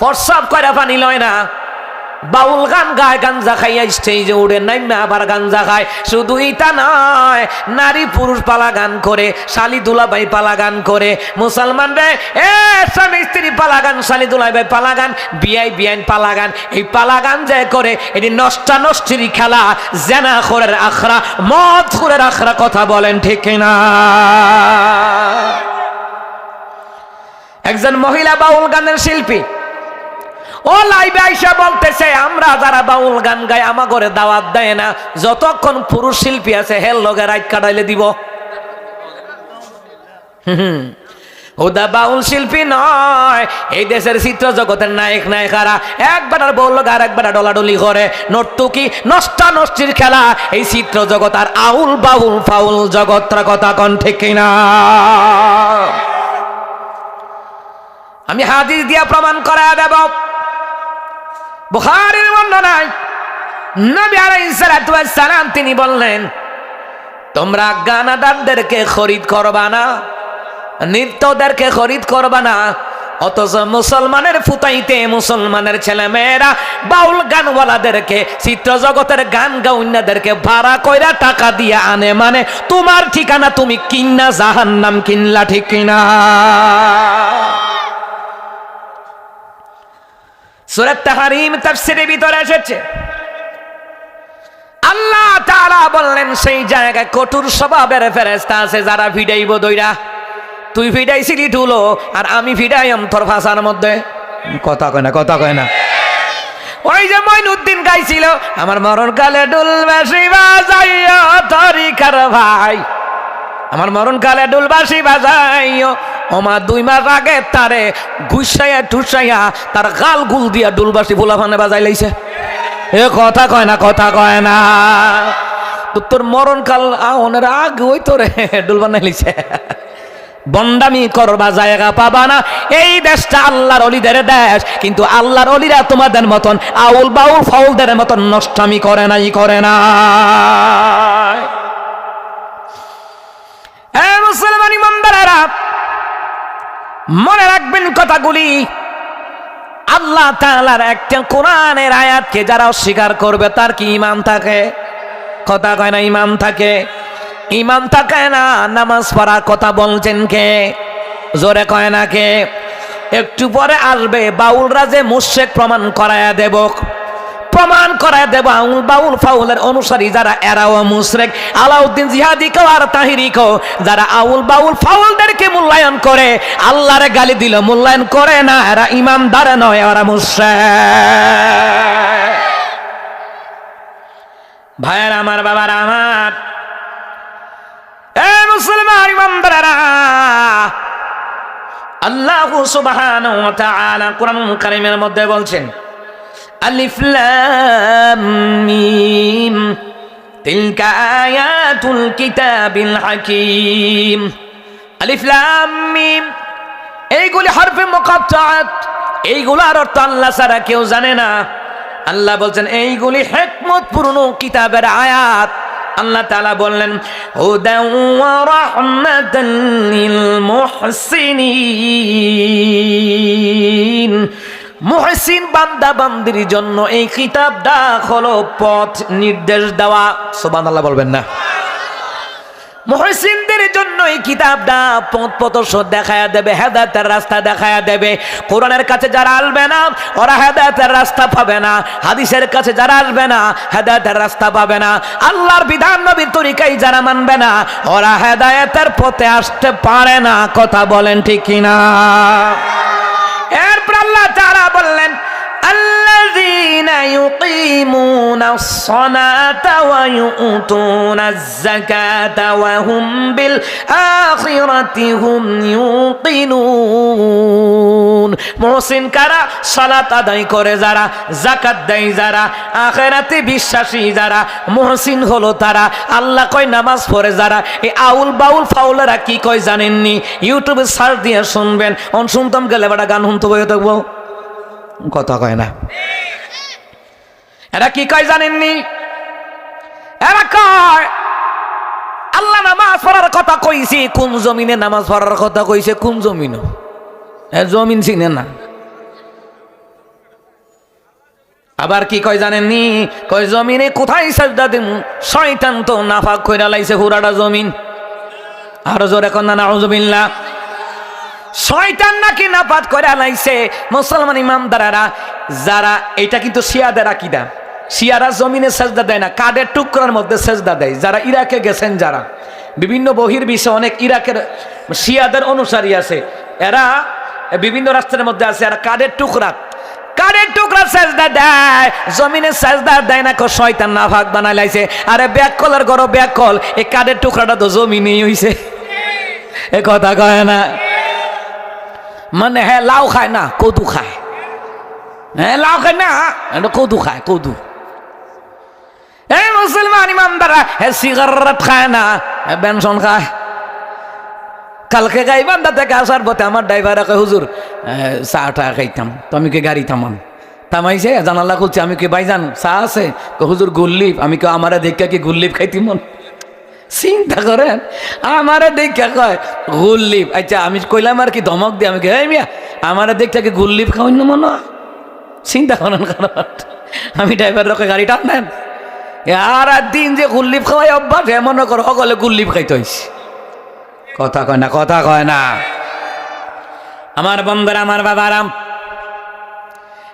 প্রস্রাব করে পানি লয় না। বাউল গান গায়, গাঞ্জা খাইয়া স্টেজে উড়ে নাইমে আবার গাঞ্জা খায়। শুধু ইটা নয়, নারী পুরুষ পালা গান করে, শালি দুলাবাই পালা গান করে। মুসলমান রে এ স্বামী স্ত্রী পালা গান, শালি দুলাবাই পালা গান বিয়াই বিয়াইন পালা গান। এই পালা গান যে করে, এটি নষ্টা নষ্টির খেলা। জেনা খোরের আখড়া, মদ খোরের আখড়া কথা বলেন ঠিক না একজন মহিলা বাউল গানের শিল্পী ও লাইভে আইসা বলতেছে, আমরা যারা বাউল গান গাই আমা করে দাওয়াত না। যতক্ষণ পুরুষ শিল্পী আছে হেল লগে রাইট কাটাইলে দিব। হুম। হুদা বাউল শিল্পী নয়, এই দেশের চিত্র জগতের নায়ক, নায়িকারা। একবার বলল আর একবার ডলাডলি করে। নর্তুকি নষ্টা নষ্টির খেলা? এই চিত্র জগৎ আর আউল বাউল ফাউল জগৎরা কথা কন ঠিক কিনা? আমি হাদিস দিয়া প্রমাণ করা দেব। বুখারীর বর্ণনায় নবী সালাম তিনি বললেন, তোমরা গানাদারদেরকে খরিদ করবা না, নৃত্যদেরকে খরিদ করবা না, অথচ মুসলমানের ফুতাইতে মুসলমানের ছেলে মেয়েরা বাউল গানওয়ালাদেরকে চিত্র জগতের গান গাউন্যাদেরকে ভাড়া কইরা টাকা দিয়ে আনে মানে তোমার ঠিকানা তুমি কিন্না জাহান্নাম কিনলা ঠিক কিনা? সুরাত তাহারিম তাফসিরের ভিতরে এসেছে। আল্লাহ তাআলা বললেন সেই জায়গায় কঠোর স্বভাবের ফেরেশতা আছে যারা ভিড়াইব দইরা। তুই ভিড়াইছিলি ঢুলো আর আমি ভিড়াইম তোর ভাষার মধ্যে। কথা কয় না কথা কয় না। ওই যে মইনুদ্দিন গাইছিল আমার মরণ কালে ডুল বেশি বাজাইও তরিকার ভাই। আমার মরণ কালে ডুলবাসি বাজাইও ওমা দুই মাস আগে তারে গুসাইয়া টুসাইয়া তার গাল গুল দিয়া ডুলবাসি ফুলাফানে বাজাই লাইছে। এ কথা কয় না, কথা কয় না। তো তোর মরণ কাল আহনের আগে ওই তোরে ডুল বানাই লিছে বন্ডামি করবা জায়গা পাবা না। এই দেশটা আল্লাহর অলিদের দেশ, কিন্তু আল্লাহর অলিরা তোমাদের মতন আউল বাউল ফাউলদের মতন নষ্টামি করে নাই, করে না মুসলমান ইমানদারেরা মনে রাখবেন কথাগুলি। আল্লাহ তাআলার একটা কোরআনের আয়াতকে যারা অস্বীকার করবে, তার কি ইমান থাকে? কথা কয় না ইমান থাকে। ইমান থাকে না, নামাজ পড়ার কথা বলছেন কে? জোরে কয় না কে? একটু পরে আসবে, বাউলরা যে মুশেক প্রমাণ করায়া দেব। প্রমাণ করায় দেব আউল বাউল ফাউলের অনুসারী যারা এরাও মুশরেক। আলাউদ্দিন জিহাদি কেও আর তাহিরি কেও যারা আউল বাউল ফাউলদেরকে মূল্যায়ন করে, আল্লাহর গালি দিল মূল্যায়ন করে না, এরা ইমানদার নয়, এরা মুশরেক। ভাইয়ের আমার বাবার আমার। এ মুসলমান ইমানদারেরা, আল্লাহ সুবহানাহু ওয়া তাআলা কোরআনুল কারীমের মধ্যে বলছেন লাম মিম। তিলকা আয়াতুল কিতাবিল হাকিম। আলিফ লাম মিম। এইগুলি হরফে মুকাত্তাআত এইগুলার অর্থ আল্লাহ ছাড়া কেউ জানে না। আল্লাহ বলছেন, এইগুলি হেকমত পূর্ণ কিতাবের আয়াত। আল্লাহ তাআলা বললেন, হুদাও মুহসিন বান্দা বান্দির জন্য এই কিতাবটা হলো পথ নির্দেশ দেওয়া। সুবহানাল্লাহ বলবেন না। মহসিনদের জন্য এই কিতাবটা পথ প্রদর্শক দেখায়া দেবে, হেদায়তের রাস্তা দেখায়া দেবে। কোরআনের কাছে যারা আসবে না, ওরা হেদায়তের রাস্তা পাবে না। হাদিসের কাছে যারা আসবে না, হেদায়তের রাস্তা পাবে না। আল্লাহর বিধান নবীর তরিকাই যারা মানবে না, ওরা হেদায়তের পথে আসতে পারে না। কথা বলেন ঠিক কিনা? يقيمون الصلاة ويؤتون الزكاة وهم بالآخرة هم يوقنون মহসিন কারা সালাত আদায় করে যারা জাকাত দেয় যারা আখেরাতে বিশ্বাসী যারা মহসিন হলো তারা আল্লাহ কয় নামাজ পড়ে যারা এই আউল বাউল ফাউলেরা কি কয় জানেননি ইউটিউবে সার্চ দিয়ে শুনবেন অন শুনতাম গেলে বেটা গান শুনতে বয়ে থাকবো কথা কয় না এরা কি কয় জানেননি? এরা কয়, আল্লাহ নামাজ পড়ার কথা কইছি, কোন জমিনে নামাজ পড়ার কথা কইছে, কোন জমিন জমিন চিনে না। আবার কি কয় জানেননি? কয়, জমিনে কোথায় সাজদা দিম? শয়তান তো নাফাক কইরা লাইছে হুরাটা জমিন। আরও জোরে না, নাউজুবিল্লাহ। শয়তান নাকি নাপাত করে লাইছে, মুসলমান ইমামদারারা, যারা, এটা কিন্তু শিয়াদের আকিদা। শিয়ারা জমিনে সেজদা দেয় না, কাদের টুকরার মধ্যে সেজদা দেয়? যারা ইরাকে গেছেন, যারা। বিভিন্ন বহির বিষয়ে অনেক ইরাকের শিয়াদের অনুসারী আছে। এরা বিভিন্ন রাষ্ট্রের মধ্যে আছে, এরা কাদের টুকরা? কারের টুকরা সেজদা দেয়? জমিনে সেজদা দেয় না, কো শয়তান না ভাগ বানাই লাইছে। আরে ব্যাক কলের গরো ব্যাক কল এই কাদের টুকরাটা তো জমিনেই হইছে। এ কথা কয় না। মানে হ্যাঁ লাউ খায় না, কদু খায়। হ্যাঁ লাউ খায় না কদু খায়, কদু। এই মুসলমান ইমামদারা হ্যাঁ সিগারেট খায় না বেনশন খায়। কালকে গাইবান্ধা থেকে আসার পথে আমার ড্রাইভার একে, হুজুর চাটা খাইতাম তো আমি কে গাড়ি থামান? থামাইছে, জানালা খুলছে, আমি কে ভাইজান, চা আছে? হুজুর গুল্লিপ আমি কে আমারে দেখা কি গুল্লিপ খাইতি মন? চিন্তা করেন, আমারে দেখা কয় গুল্লিপ আচ্ছা আমি কইলাম আর কি ধমক দিয়ে, আমি কে এই মিয়া, আমারে দেখা কি গুল্লিপ খাওয়াই না মনে? হয়?" চিন্তা করেন কারণ, আমি ড্রাইভার রকে গাড়ি টানেন আর দিন যে গুল্লিপ খাওয়াই অভ্যাস এমন কর সকলে গুল্লিপ খাইতে হয়েছে কথা কয় না, কথা কয় না। আমার বন্ধুরা, আমার বাবারাম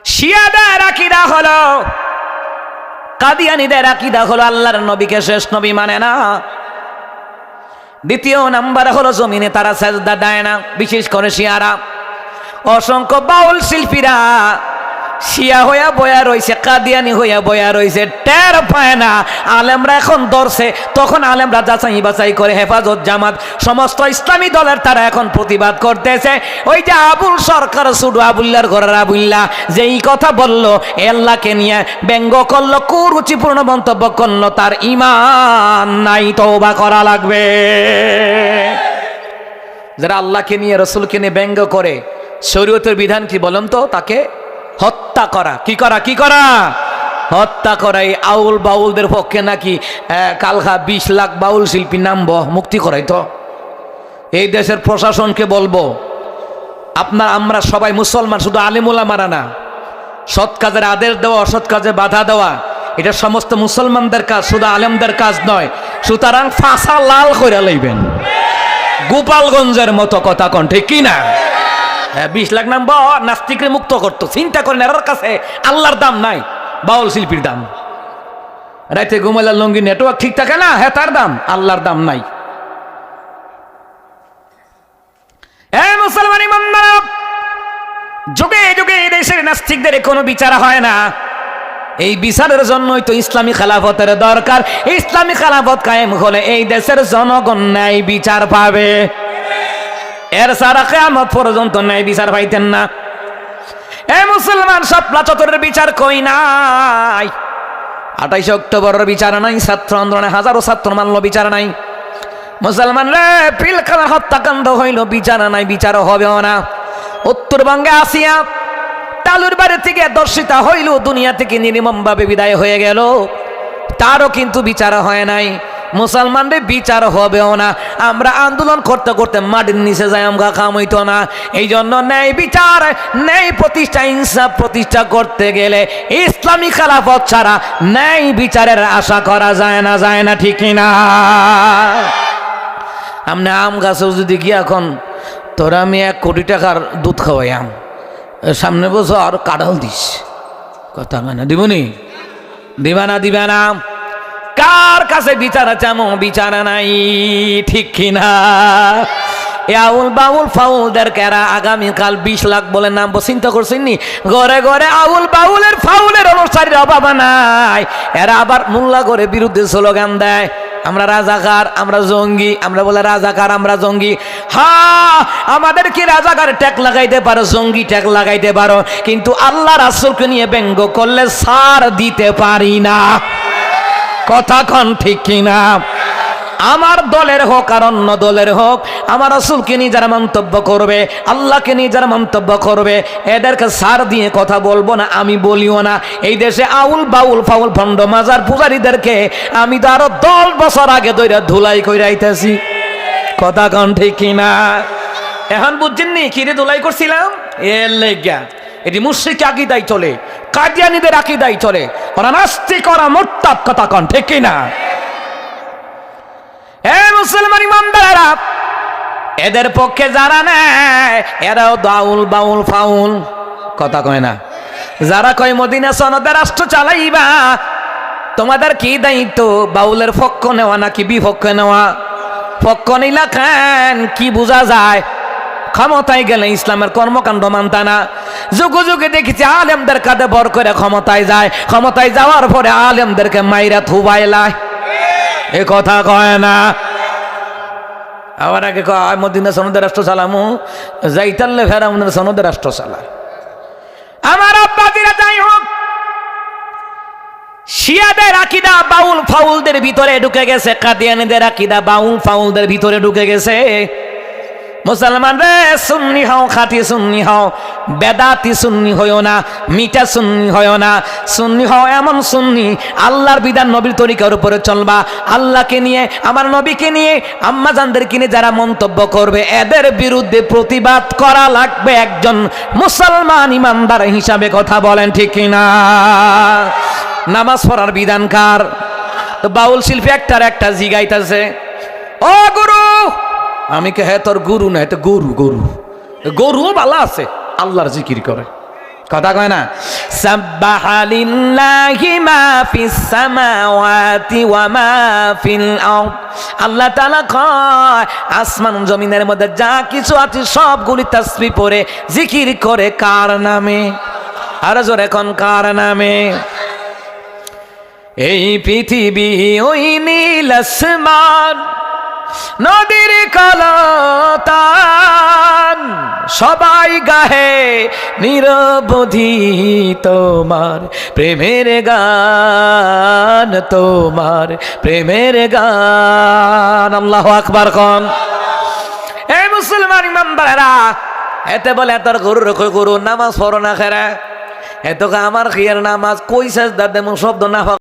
শিয়াদের আকিদা হলো, কাদিয়ানিদের আকিদা হলো আল্লাহর নবীকে শেষ নবী মানে না। দ্বিতীয় নাম্বার হলো জমিনে তারা সেজদা দেয় না, বিশেষ করে শিয়ারা। অসংখ্য বাউল শিল্পীরা শিয়া হইয়া বয়া রইছে, কাদিয়ানি হইয়া বয়া রইছে, টের পায় না। আলেমরা এখন ধরছে তখন আলেমরা যাচাই বাছাই করে হেফাজত, জামাত, সমস্ত ইসলামী দলের তারা এখন প্রতিবাদ করতেছে। ওই যে আবুল সরকার সুডু আবুল্লার ঘরের আবুল্লা যে এই কথা বলল আল্লাহকে নিয়ে ব্যঙ্গ করল, কুরুচিপূর্ণ মন্তব্য করল, তার ইমান নাই, তওবা করা লাগবে। যারা আল্লাহকে নিয়ে, রসুলকে নিয়ে ব্যঙ্গ করে, শরীয়তের বিধান কি বলেন তো তাকে? হত্যা করা। কি করা কি করা? হত্যা করা এই আউল বাউলদের পক্ষে নাকি কালকা বিশ লাখ বাউল শিল্পী নামব মুক্তি করাই তো। এই দেশের প্রশাসনকে বলব, আপনার, আমরা সবাই মুসলমান, শুধু আলিমুলা মারা না। সৎ কাজের আদেশ দেওয়া, অসৎ কাজে বাধা দেওয়া, এটা সমস্ত মুসলমানদের কাজ, শুধু আলেমদের কাজ নয়, সুতরাং ফাঁসা লাল করে লইবেন। গোপালগঞ্জের মতো কথা কন, ঠিক কি না? বিশ লাখ নাম বা নাস্তিকরে মুক্ত করতো। চিন্তা করেন এর কাছে আল্লাহর দাম নাই, বাউল শিল্পীর দাম। রাইতে ঘুমাইলার লঙ্গি নেটওয়ার্ক ঠিক থাকে না? হ্যাঁ তার দাম, আল্লাহর দাম নাই। মুসলমান ইমানদার যুগে যুগে দেশের নাস্তিকদের কোনো বিচার হয় না। এই বিচারের জন্যই তো ইসলামী খেলাফতের দরকার। ইসলামী খেলাফত কায়েম হলে এই দেশের জনগণ ন্যায় বিচার পাবে। এর সারা কেমত পর্যন্ত ন্যায় বিচার পাইতেন না। এ মুসলমান সপ্লা চতরের বিচার কই নাই? আঠাইশে অক্টোবরের বিচার নাই, ছাত্র আন্দোলনে হাজারো ছাত্র মানল বিচার নাই। মুসলমান রে, পিলখানা হত্যাকাণ্ড হইল, বিচার নাই বিচার হবেও না। উত্তরবঙ্গে আসিয়া তালুর বাড়ি থেকে দর্শিতা হইল, দুনিয়া থেকে নির্মম ভাবে বিদায় হয়ে গেল। তারও কিন্তু বিচার হয় নাই। মুসলমানদের বিচার হবেও না। আমরা আন্দোলন করতে করতে মাটির নিচে যাই আমরা কাম হইতো না। এই জন্য ন্যায় বিচার, ন্যায় প্রতিষ্ঠা, ইনসাফ প্রতিষ্ঠা করতে গেলে ইসলামী খেলাফত ছাড়া ন্যায় বিচারের আশা করা যায় না যায় না ঠিক না। আপনি আম গাছেও যদি গিয়ে এখন তোরা আমি এক কোটি টাকার দুধ খাওয়াই আম সামনে বছর কাঁঠাল দিস। কথা মানে দিবনি? দিবা না না। কার কাছে বিচার এমন বিচার নাই, ঠিক কিনা? আউল বাউল ফাউলদের কেরা আগামীকাল বিশ লাখ বলে নাম চিন্তা করছেন নি? ঘরে ঘরে আউল বাউলের ফাউলের অনুসারীর অভাব নাই। এরা আবার মোল্লা করে বিরুদ্ধে স্লোগান দেয়, আমরা রাজাকার, আমরা জঙ্গি, আমরা বলে রাজাকার, আমরা জঙ্গি। হা, আমাদের কি রাজাকার ট্যাগ লাগাইতে পারো, জঙ্গি ট্যাগ লাগাইতে পারো? কিন্তু আল্লাহ রাসুলকে নিয়ে ব্যঙ্গ করলে সার দিতে পারি না। কথা কন ঠিক কিনা? আমার দলের হোক আর অন্য দলের হোক, আমার রসুলকে নিয়ে যারা মন্তব্য করবে, আল্লাহকে নিয়ে যারা মন্তব্য করবে, এদেরকে সার দিয়ে কথা বলব না, আমি বলিও না। এই দেশে আউল বাউল ফাউল ভণ্ড মাজার পূজারীদেরকে আমি তো আরও দশ বছর আগে দইরা ধুলাই কইরাইতেছি কথা কন ঠিক কিনা? এখন বুঝছেন নি কিরে ধুলাই করছিলাম? এর লেগা এটি মুশ্রিক আকিদাই চলে, কাদিয়ানিদের আকিদাই চলে। ওরা নাস্তিক, ওরা মোট্টাপ কথা কন, ঠিক না? এ মুসলমান ইমানদারেরা, এদের পক্ষে যারা নেয়, এরাও দাউল, বাউল, ফাউল, কথা কয় না। যারা কয়, মদিনা সনদে রাষ্ট্র চালাইবা, তোমাদের কি দায়িত্ব? বাউলের পক্ষ নেওয়া নাকি বিপক্ষ নেওয়া? পক্ষ নিলা খান কি বোঝা যায়? ক্ষমতায় গেলে ইসলামের কর্মকাণ্ড মানতা না। যুগে যুগে দেখেছি আলেমদের কাঁধে বর করে ক্ষমতায় যায়। ক্ষমতায় যাওয়ার পরে আলেমদেরকে মাইরা থুবাইলায় এ কথা কয় না। আবার আগে কয়, মদিনা সনদে রাষ্ট্র চালামু। যাইতাল্লে ফেরা মদিনা সনদে রাষ্ট্র চালায়। আমার আব্বাদিরা যাই হোক, শিয়াদের আকিদা বাউল ফাউলদের ভিতরে ঢুকে গেছে, কাদিয়ানিদের আকিদা বাউল ফাউলদের ভিতরে ঢুকে গেছে। মুসলমান রে, সুন্নি হও, খাঁটি সুন্নি হও। বেদাতি সুন্নি হইও না, মিঠা সুন্নি হইও না। সুন্নি হও এমন সুন্নি, আল্লাহর বিধান নবীর তরিকার উপরে চলবা। আল্লাহকে নিয়ে, আমার নবীকে নিয়ে আম্মা জানদেরকে নিয়ে যারা মন্তব্য করবে, এদের বিরুদ্ধে প্রতিবাদ করা লাগবে একজন মুসলমান ইমানদার হিসাবে কথা বলেন, ঠিক কিনা নামাজ পড়ার বিধানকার তো বাউল শিল্পী একটার একটা জিগাইতেছে, ও গুরু আমি কে হ্যাঁ তোর গুরু না, এটা গরু গরু। গরুও ভালো আছে, আল্লাহর জিকির করে। কথা কয় না? আসমান জমিনের মধ্যে যা কিছু আছে সবগুলি তাসবিহ পড়ে, জিকির করে কার নামে? আর জোরে এখন কার নামে? এই পৃথিবী ওই নীল আসমান। নদীর কলতান, সবাই গাহে নিরবধি তোমার, প্রেমের গান তোমার, প্রেমের গান। আল্লাহ আকবার কন। এই মুসলমান ইমানদারেরা এতে বলে তোর গরু রেখে গরু, নামাজ পড়ো না খেরা। এত আমার খিয়ার নামাজ কই শেষ দাদে শব্দ না